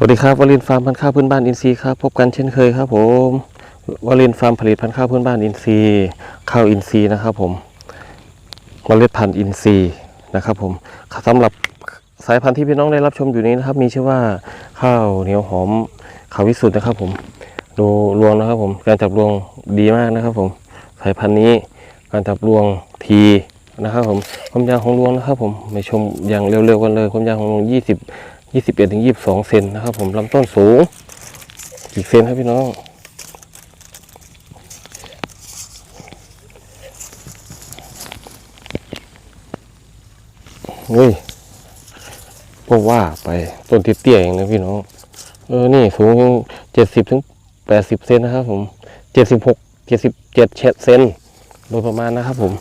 สวัสดีครับวลินฟาร์มพันธุ์ข้าวพื้นบ้านอินทรีย์ครับพบกันเช่นเคยครับผมวลินฟาร์มผลิตพันธุ์ข้าวพื้นบ้านอินทรีย์ข้าวอินทรีย์นะครับผมเมล็ดพันธุ์อินทรีย์นะครับผมสำหรับสายพันธุ์ที่พี่น้องได้รับชมอยู่นี้นะครับ มีชื่อว่าข้าวเหนียวหอมข้าววิสุทธ์นะครับ ผมดูรวงนะครับ ผมการจับรวงดีมากนะครับ ผมสายพันธุ์นี้การจับรวงทีนะครับ ผมความยาวของรวงนะครับ ผมไปชมอย่างเร็วๆกันเลยความยาวของรวง20 21ถึง22 เซนนะครับ ผมลำต้นสูง กี่เซนครับพี่น้อง เฮ้ยก็ว่าไปต้นเตี้ยๆเองนะพี่น้อง เออ นี่สูงเจ็ดสิบถึงแปดสิบเซนนะครับผมเจ็ดสิบหกเจ็ดสิบเจ็ดเซนโดยประมาณนะครับผม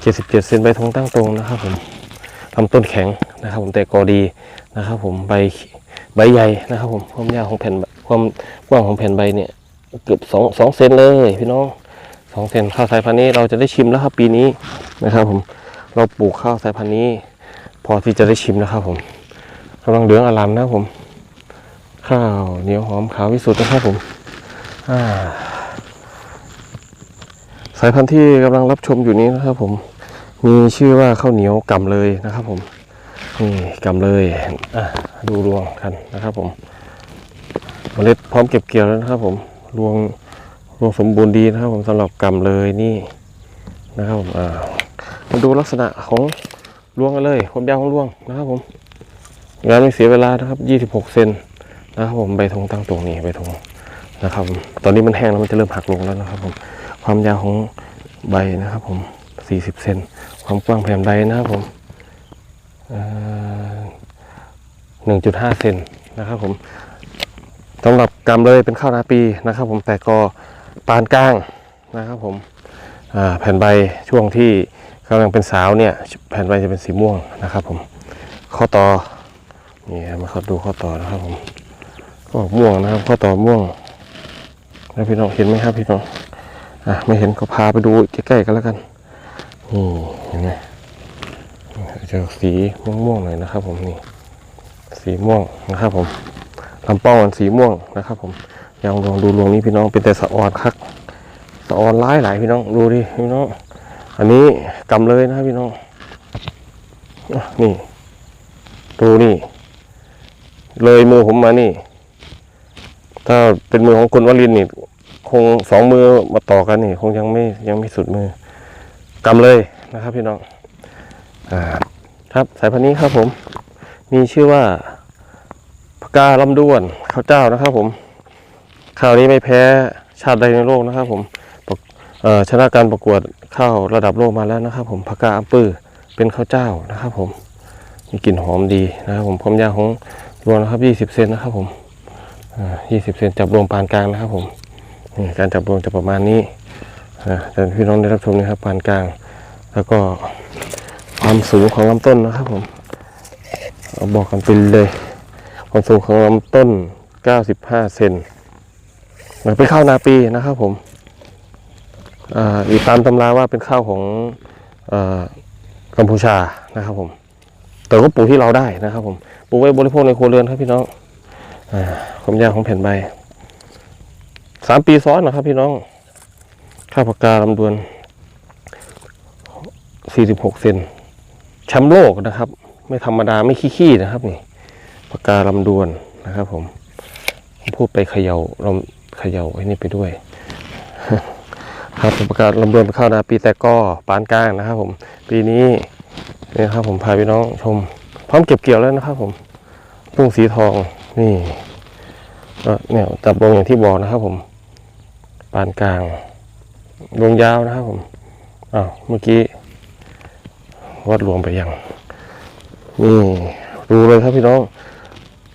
เจ็ดสิบเจ็ดเซนใบทงตั้งตรงนะครับผมลำต้นแข็ง นะครับผมแต่กอดีนะครับผมใบใบใหญ่นะครับผมความยาวของแผ่นความกว้างของแผ่นใบเนี่ยเกือบสองสองเซนเลยพี่น้องสองเซนข้าวสายพันธุ์นี้เราจะได้ชิมแล้วครับปีนี้นะครับผมเราปลูกข้าวสายพันธุ์นี้ พอที่จะได้ชิมนะครับผมกำลังเหลืองอลามนะครับผม ข้าวเหนียวหอมขาววิสุทธ์นะครับผมสายพันธุ์ที่กำลังรับชมอยู่นี้นะครับผมมีชื่อว่าข้าวเหนียวกำเลยนะครับผม นี่กำเลยอะดูรวงกันนะครับผมเมล็ดพร้อมเก็บเกี่ยวแล้วนะครับ ผมรวงรวงสมบูรณ์ดีนะครับ ผมสำหรับกำเลยนี่นะครับผมอ่ามาดูลักษณะของรวงกันเลยความยาวของรวงนะครับผมงานไม่เสียเวลานะครับ26เซนนะครับผมใบธงตั้งตรงนี้ใบธงนะครับ ตอนนี้มันแห้งแล้วมันจะเริ่มหักลงแล้วนะครับ ผมความยาวของใบนะครับ ผม40เซนความกว้างแผ่นใบนะครับผม หนึ่งจุดห้าเซนนะครับผมสำหรับกำเลยเป็นข้าวนาปีนะครับผมแต่ก็ปานกลางนะครับผมแผ่นใบช่วงที่กำลังเป็นสาวเนี่ยแผ่นใบจะเป็นสีม่วงนะครับผมข้อต่อนี่มาขาดูข้อต่อนะครับผมก็อม่วงนะครับ ข้อต่อม่วงแล้วพี่น้องเห็นไหมครับพี่น้องอะไม่เห็นก็พาไปดูใกล้ๆกันแล้วกันนี่เห็นไหม จะสีม่วงๆหน่อยนะครับ ผมนี่สีม่วงนะครับ ผมลำป้ามันสีม่วงนะครับ ผมยังลองดูรวงนี้พี่น้องเป็นแต่สะออนคักสะออนร้ายหลายพี่น้องดูดิพี่น้อง อันนี้กำเลยนะครับพี่น้องนี่ ดูนี่ เลยมือผมมานี่ ถ้าเป็นมือของคุณวลินนี่คงสองมือมาต่อกันนี่ คงยังไม่ยังไม่สุดมือกำเลยนะครับพี่น้องอ่า ครับ สายพันธุ์นี้ครับผม มีชื่อว่าพกาลำด้วนข้าวเจ้านะครับ ผมข้าวนี้ไม่แพ้ชาติใดในโลกนะครับผมชนะการประกวดข้าวระดับโลกมาแล้วนะครับ ผมพกาอัมปือเป็นข้าวเจ้านะครับ ผมมีกลิ่นหอมดีนะครับ ผมความยาวของรวงนะครับ 20 เซนนะครับ ผมอ่า20 เซนจับรวมปานกลางนะครับ ผมนี่การจับรวมจะประมาณนี้แต่พี่น้องได้รับชมนะครับปานกลาง แล้วก็ ความสูงของลำต้นนะครับผมเอาบอกกันไปเลย ความสูงของลำต้น 95 เซนมันเป็นข้าวนาปีนะครับผมอ่าอีกตามตำราว่าเป็นข้าวของอกัมพูชานะครับผม แต่ก็ปลูกที่เราได้นะครับผม ปลูกไว้บริโภคในครัวเรือนครับพี่น้องอาความยาวของแผ่นใบ สามปีซ้อนนะครับพี่น้อง ข้าวปากกาลำดวน 46 เซน แชมป์โลกนะครับ ไม่ธรรมดาไม่ขี้ๆนะครับนี่ปากกาลำดวนนะครับผมผมพูดไปเขยา่าลำเขย่าไอ้นี่ไปด้วย ครับปากกาศลำดวนเข้าวนาปีแต่ก็ปานกลางนะครับผม ปีนี้นี่ครับผมพาพี่น้องชม พร้อมเก็บเกี่ยวแล้วนะครับผมพุ่งสีทองนี่เนี่ยจับลงอย่างที่บอกนะครับผม ปานกลางรวงยาวนะครับผมอ้าวเมื่อกี้ วัดรวงไปยังนี่ดูเลยครับพี่น้อง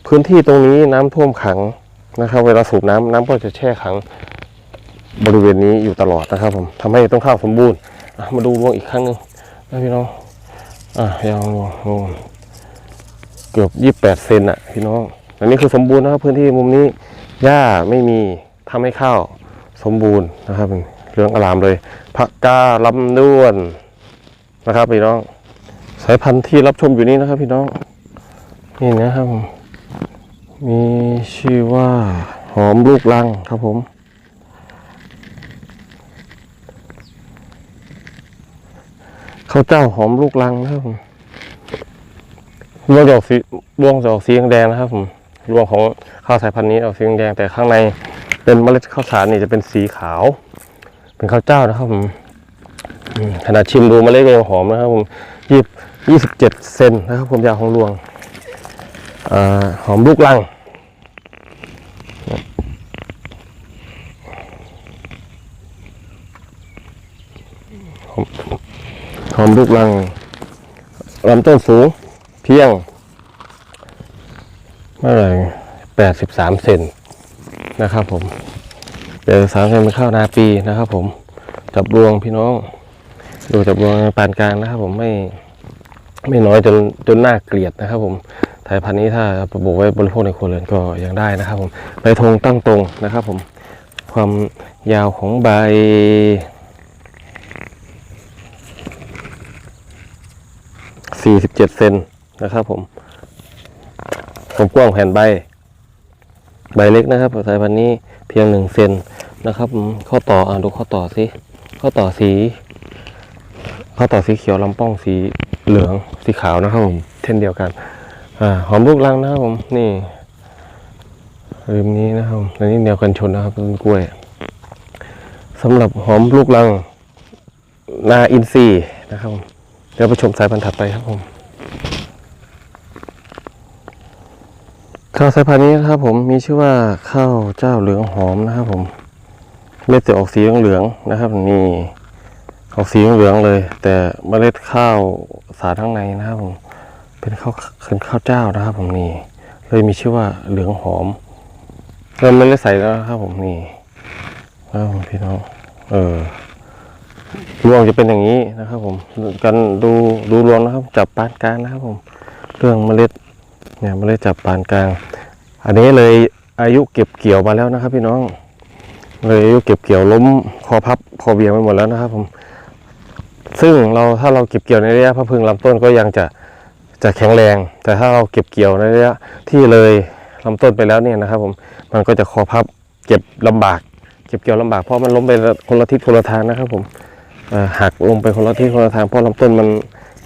พื้นที่ตรงนี้น้ำท่วมขังนะครับ เวลาสูบน้ำน้ำก็จะแช่ขัง บริเวณนี้อยู่ตลอดนะครับ ผมทำให้ต้นข้าวสมบูรณ์มาดูรวงอีกครั้งหนึ่งนะพี่น้องอะยาวรวงรวงเกือบยี่แปดเซนอะพี่น้อง อันนี้คือสมบูรณ์นะครับ พื้นที่มุมนี้หญ้าไม่มีทำให้ข้าวสมบูรณ์นะครับเรื่องอลามเลยผักกาลำด้วนนะครับพี่น้อง สายพันธุ์ที่รับชมอยู่นี้นะครับ พี่น้อง นี่นะครับผมมีชื่อว่าหอมลูกลังครับผม ข้าวเจ้าหอมลูกลังนะครับผมรวงจะออกสีรวงจะออกสีแดงนะครับผมรวงของข้าวสายพันธุ์นี้ออกสีแดงแต่ข้างในเป็นเมล็ดข้าวสารนี่จะเป็นสีขาว เป็นข้าวเจ้านะครับผมขนาดชิมดูเมล็ดก็ยังหอมนะครับผมยิบ เจ็ดเซนนะครับผมยาวของรวงอหอมลูกลัง หอมลูกลังลำต้นสูงเพียงเมื่อไหร่แปดสิบสามเซนนะครับผมแปดสิบสามเซนเป็นข้าวนาปีนะครับผมจับรวงพี่น้อง ดูจับรวงปานกลางนะครับผมไม่ ไม่น้อยจนจนน่าเกลียดนะครับ ผมสายพันธุ์นี้ถ้าปลูกไว้บริโภคในครัวเรือนก็ยังได้นะครับ ผมใบธงตั้งตรงนะครับ ผมความยาวของใบ47เซนนะครับ ผมผมกว้างแผ่นใบ ใบเล็กนะครับสายพันธุ์นี้เพียงหนึ่งเซนนะครับ ข้อต่ออ่าดูข้อต่อสิข้อต่อสี ข้อต่อสีเขียวลำป้องสี เหลืองสีขาวนะครับผมเช่นเดียวกันอหอมลูกลังนะครับผมนี่ริมนี้นะครับผมอันนี้แนวกันชนนะครับต้นกล้วยสำหรับหอมลูกลังนาอินทรีนะครับผมเดี๋ยวไปชมสายพันธุ์ถัดไปครับผมข้าวสายพันธุ์นี้นะครับผมมีชื่อว่าข้าวเจ้าเหลืองหอมนะครับผมเม็ดจะออกสีเหลืองๆนะครับนี่ ออกสีเหลืองเลย แต่เมล็ดข้าวสาข้างในนะครับผมเป็นข้าวเป็นข้าวเจ้านะครับ ผมนี่ เลยมีชื่อว่าเหลืองหอมเริ่มเมล็ดใสแล้วนะครับ ผมนี่นะครับผมพี่น้องเออรวงจะเป็นอย่างนี้นะครับ ผมกันดูดูรวงนะครับ จับปานกลางนะครับ ผม เรื่องเมล็ดเนี่ยเมล็ดจับปานกลาง อันนี้เลยอายุเก็บเกี่ยวมาแล้วนะครับ พี่น้อง เลยอายุเก็บเกี่ยวล้มคอพับคอเบียงไปหมดแล้วนะครับ ผม ซึ่งเราถ้าเราเก็บเกี่ยวในระยะพะพึงลำต้นก็ยังจะจะแข็งแรง แต่ถ้าเราเก็บเกี่ยวในระยะที่เลยลำต้นไปแล้วเนี่ยนะครับ ผมมันก็จะคอพับเก็บลำบาก เก็บเกี่ยวลำบากเพราะมันล้มไปคนละทิศคนละทางนะครับ ผมหักลงไปคนละที่คนละทางเพราะลำต้นมัน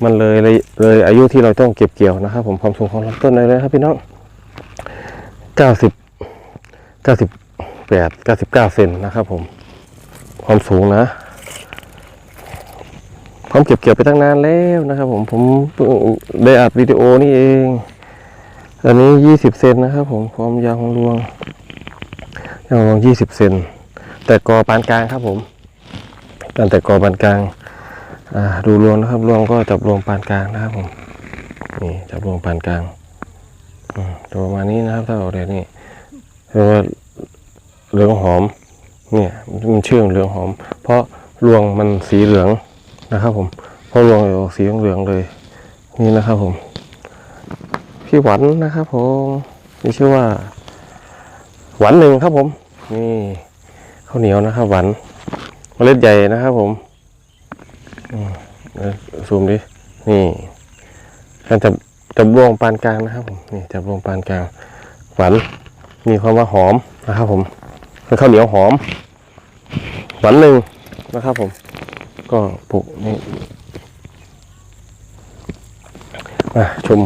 มันเลยเลยอายุที่เราต้องเก็บเกี่ยวนะครับ ผมความสูงของลำต้นเลยนะครับพี่น้องเก้าสิบเก้าสิบแปดเก้าสิบเก้าเซนนะครับผมความสูงนะ พร้อมเก็บเกี่ยวไปตั้งนานแล้วนะครับ ผมผมได้อัดวิดีโอนี่เอง อันนี้ยี่สิบเซนนะครับผมความยาวของรวงยาวของรวงยี่สิบเซนแต่กอปานกลางครับผมตั้งแต่กอปานกลางดูรวงนะครับรวงก็จับรวงปานกลางนะครับผมนี่จับรวงปานกลางตัวประมาณนี้นะครับถ้าเอาเดี๋ยวนี้เรียกว่าเหลืองหอม เนี่ยมันชื่อเหลืองหอม เพราะรวงมันสีเหลือง นะครับ ผมพราะรวงออกสีเหลืองเลยนี่นะครับผม พี่หวันนะครับผมมีชื่อว่า หวันหนึ่งครับผม นี่ข้าวเหนียวนะครับ หวันเมล็ดใหญ่นะครับ ผมซูมดินี่การจับจับรวงปานกลางนะครับ ผมนี่จับรวงปานกลาง หวานมีความว่าหอมนะครับ ผมเป็นข้าวเหนียวหอมหวานหนึ่งนะครับ ผม ก็ปลูกนี่มาชม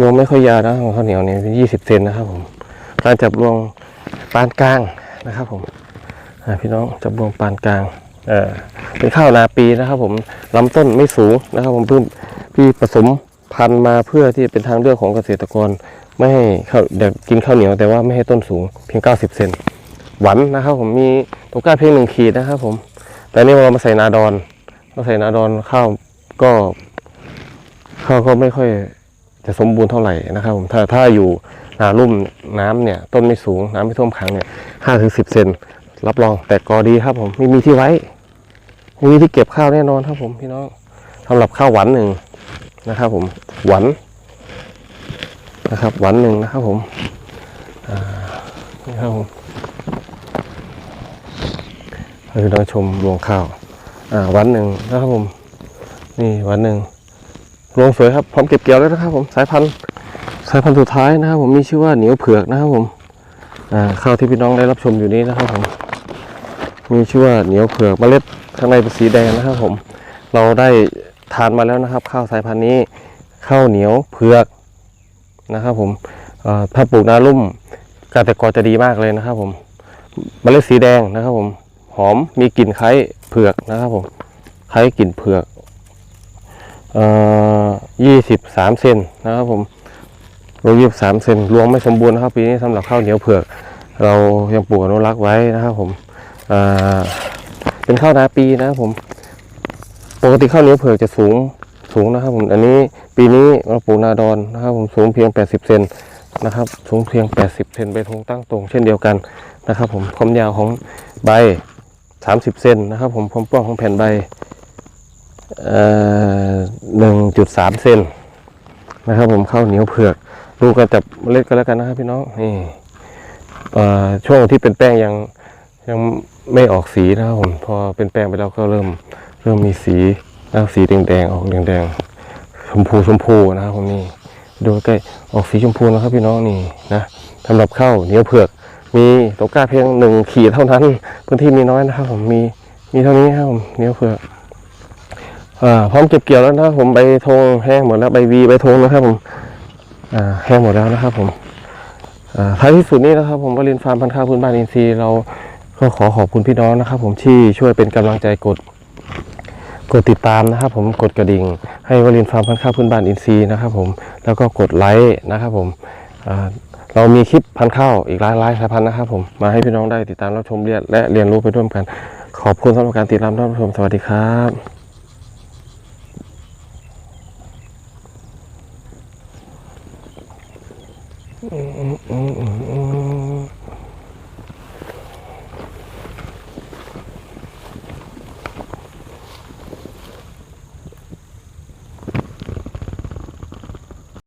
รวงไม่ค่อยยาวนะของข้าวเหนียวเนี่ยยี่สิบเซนนะครับผมการจับรวงปานกลางนะครับผมพี่น้องจับรวงปานกลางเออเป็นข้าวนาปีนะครับ ผมลำต้นไม่สูงนะครับ ผมเพิ่งพี่ผสมพันธุ์มาเพื่อที่เป็นทางเลือกของเกษตรกร ไม่ให้ข้าวเดี๋ยวกินข้าวเหนียวแต่ว่าไม่ให้ต้นสูงเพียง 90 เซนหวันนะครับ ผมมีตัวก้าเพียงหนึ่งขีดนะครับ ผม แต่นี่เรามาใส่นาดอนมาใส่นาดอนข้าวก็ ข้าวก็ไม่ค่อยจะสมบูรณ์เท่าไหร่นะครับผมถ้าถ้าอยู่นาลุ่มน้ำเนี่ย ต้นไม่สูงน้ำไม่ท่วมขังเนี่ยห้าถึงสิบเซนรับรองแต่กอดีครับผมไม่มีที่ไว้ไม่มีที่เก็บข้าวแน่นอนครับผมพี่น้องสำหรับข้าวหวานหนึ่งนะครับ ผมหวานนะครับ หวานหนึ่งนะครับผมอ่านี่ครับผม ให้พี่น้องชมรวงข้าวอ่าวานหนึ่งนะครับผม นี่วานหนึ่งรวงสวยครับพร้อมเก็บเกี่ยวแล้วนะครับ ผมสายพันธุ์สายพันธุ์สุดท้ายนะครับ ผมมีชื่อว่าเหนียวเผือกนะครับผมอ่าข้าวที่พี่น้องได้รับชมอยู่นี้นะครับผมมีชื่อว่าเหนียวเผือกเมล็ดข้างในเป็นสีแดงนะครับ ผม เราได้ทานมาแล้วนะครับ ข้าวสายพันธุ์นี้ข้าวเหนียวเผือกนะครับผมถ้าปลูกนาลุ่มการแต่กอจะดีมากเลยนะครับ ผมเมล็ดสีแดงนะครับผม หอมมีกลิ่นคล้ายเผือกนะครับผมคล้ายกลิ่นเผือกเอ่อยี่สิบสามเซนนะครับผมรวมยี่สิบสามเซนรวงไม่สมบูรณ์นะครับปีนี้สำหรับข้าวเหนียวเผือก เรายังปลูกอนุรักษ์ไว้นะครับผมเอ่อเป็นข้าวนาปีนะครับผม ปกติข้าวเหนียวเผือกจะสูงสูงนะครับผมอันนี้ปีนี้เราปลูกนาดอนนะครับผมสูงเพียง 80 เซนนะครับสูงเพียง 80 เซนใบธงตั้งตรงเช่นเดียวกันนะครับผมความยาวของใบ 30 เซนนะครับ ผมความกว้างของแผ่นใบเอ่อ1.3เซนนะครับ ผมข้าวเหนียวเผือกดูกันจับเมล็ดกันแล้วกันนะครับพี่น้องนี่เอ่อช่วงที่เป็นแป้งยังยังไม่ออกสีนะครับผมพอเป็นแป้งไปแล้วก็เริ่มเริ่มมีสีนะครับสีแดงๆออกแดงๆชมพูชมพูนะครับผมนี่ดูใกล้ออกสีชมพูนะครับพี่น้องนี่นะสำหรับข้าวเหนียวเผือก มีตะกร้าเพียงหนึ่งขีดเท่านั้น พื้นที่มีน้อยนะครับผมมีมีเท่านี้ครับผมเนียเผืออพร้อมเก็บเกี่ยวแล้วนะครับผมใบธงแห้งหมดแล้วใบวีใบธงนะครับผมแห้งหมดแล้วนะครับผมท้ายที่สุดนี้นะครับ ผมวลินฟาร์มพันธุ์ข้าวพื้นบ้านอินทรีย์เราก็ขอขอบคุณพี่น้องนะครับ ผมที่ช่วยเป็นกำลังใจกดกดติดตามนะครับ ผมกดกระดิ่ง ให้วลินฟาร์มพันธุ์ข้าวพื้นบ้านอินทรีย์นะครับ ผมแล้วก็กดไลค์นะครับ ผมอ่า เรามีคลิปพันเข้าวอีกหลายหลายสายพันธุ์นะครับผมมาให้พี่น้องได้ติดตามรับชมเรียนและเรียนรู้ไปด้วยกัน ขอบคุณสำหรับการติดตามรับชมสวัสดีครับ嗯嗯嗯嗯。